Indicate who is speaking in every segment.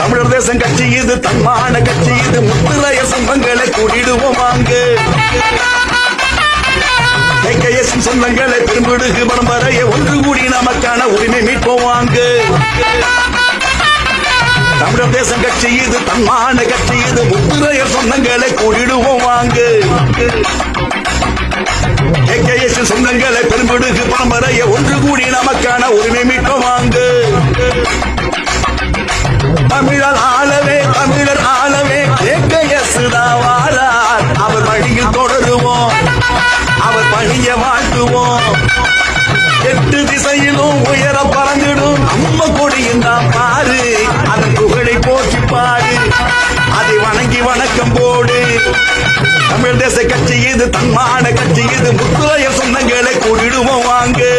Speaker 1: தமிழர் தேசம் கட்சி இது தன்மான கட்சி இது முத்துரைய சொந்தங்களை கூடிடுவோம் வாங்கு. கேகேஎஸ் சொந்தங்களை பெரும்பிடுகு பரம்பரையை ஒன்று கூடி நமக்கான உரிமை மீட்போம் வாங்கு. தமிழர் தேசம் கட்சி இது தன்மான கட்சி இது முத்துரைய சொந்தங்களை கூடிடுவோம் வாங்கு. கேகேஎஸ் சொந்தங்களை பெரும்பிடுகு பரம்பரையை ஒன்று கூடி நமக்கான உரிமை இது தன்மான கட்சி இது முத்துரைய சொந்தங்களை கூடிடுவோம் வாங்கு.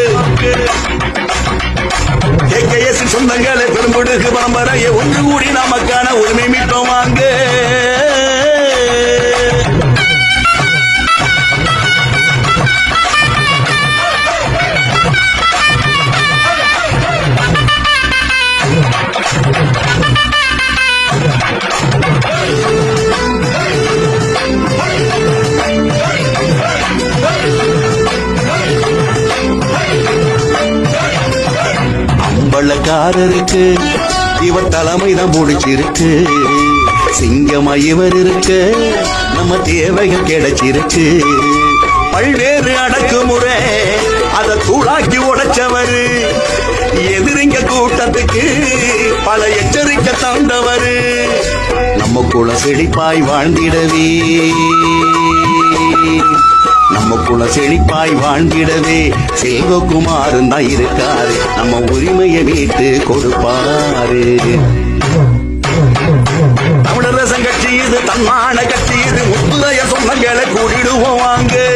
Speaker 1: சொந்தங்களை பெரும்படுகு பரம்பரையை ஒன்று கூடி நமக்கான உரிமை மீட்டோம். வாங்க இவர் தலைமை தான் முடிச்சிருக்கு சிங்கமா இவர் இருக்கு. நம்ம தேவைகள் கிடைச்சிருக்கு. பல்வேறு அடக்குமுறை அதை தூளாக்கி உடைச்சவரு. எதிரிங்க கூட்டத்துக்கு பல எச்சரிக்கை தந்தவரு நம்ம குல செழிப்பாய் வாழ்ந்திடவே. நம்ம குல செழிப்பாய் வாழ்ந்திடவே. செல்வகுமாரன் தான் இருக்காரு. நம்ம உரிமையை மீட்டு கொடுப்பாரு. தமிழர் கட்சி இது தன்மான கட்சி இது முத்துரைய சொந்தங்களை கூடிடுவோம் வாங்க.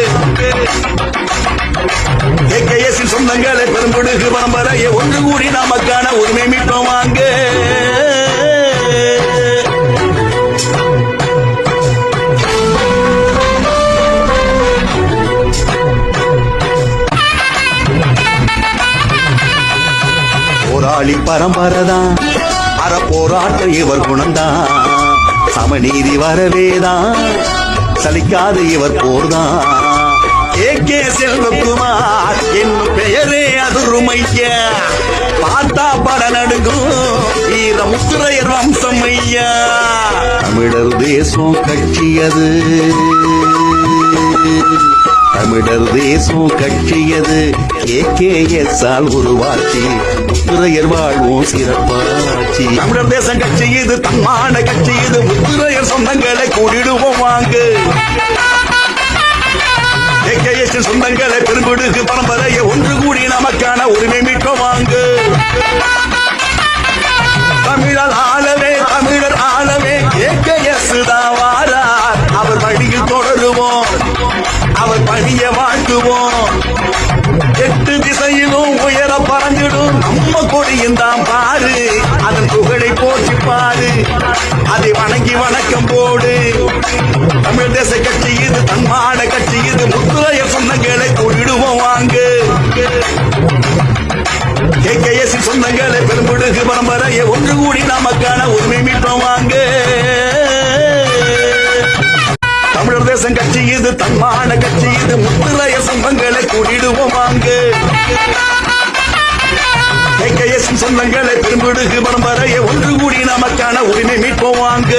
Speaker 1: சொந்தங்களை பெரும்படுகு பரம்பரையை ஒன்று கூடி நமக்கான உரிமை போராளி பரம்பரைதான். அற போராட்ட இவர் குணந்தான். சமநீதி வரவேதான். சலிக்காத இவர் போர்தான். ஏ கே செல்வகுமார் என் பெயரே அதுருமைய. பார்த்தா பட நடுங்கும் வீர முத்துரையர் வம்சம் ஐயா தமிழர் தேசம் கட்சி அது தமிழர் தேசம் கட்சியது கே கே எஸ் ஆல் உருவாச்சி முத்துரையர் வாழ்வோம் சிறப்பாச்சு தமிழர் தேசம் கட்சி இது தம்மான கட்சி இது முத்துரையர் சொந்தங்களை கூடிடுவோம் வாங்க. பறந்துடும் நம்ம கொடியும் தான் பாரு. அதன் புகழை போற்றி பாரு. அதை வணங்கி வணக்கம் போடு. தமிழ் தேச கட்சி இது தன்மான கட்சி இது. முத்துரைய சொந்தங்களை கூடிடுவோம் வாங்கு. கேகேஎஸ்சி சொந்தங்களை பெரும்பிடுகு பரம்பரையை ஒன்று கூடி நமக்கான உரிமை மீட்டோம் வாங்க. தமிழர் தேசம் கட்சி இது தன்மான கட்சி இது. முத்துரைய சொந்தங்களை கூடிடுவோம் வாங்கு. நம் சொந்தங்களை பெரும்பிடுகு. பரம்பரையை ஒன்று கூடி நமக்கான உரிமை மீட்போம் வாங்க.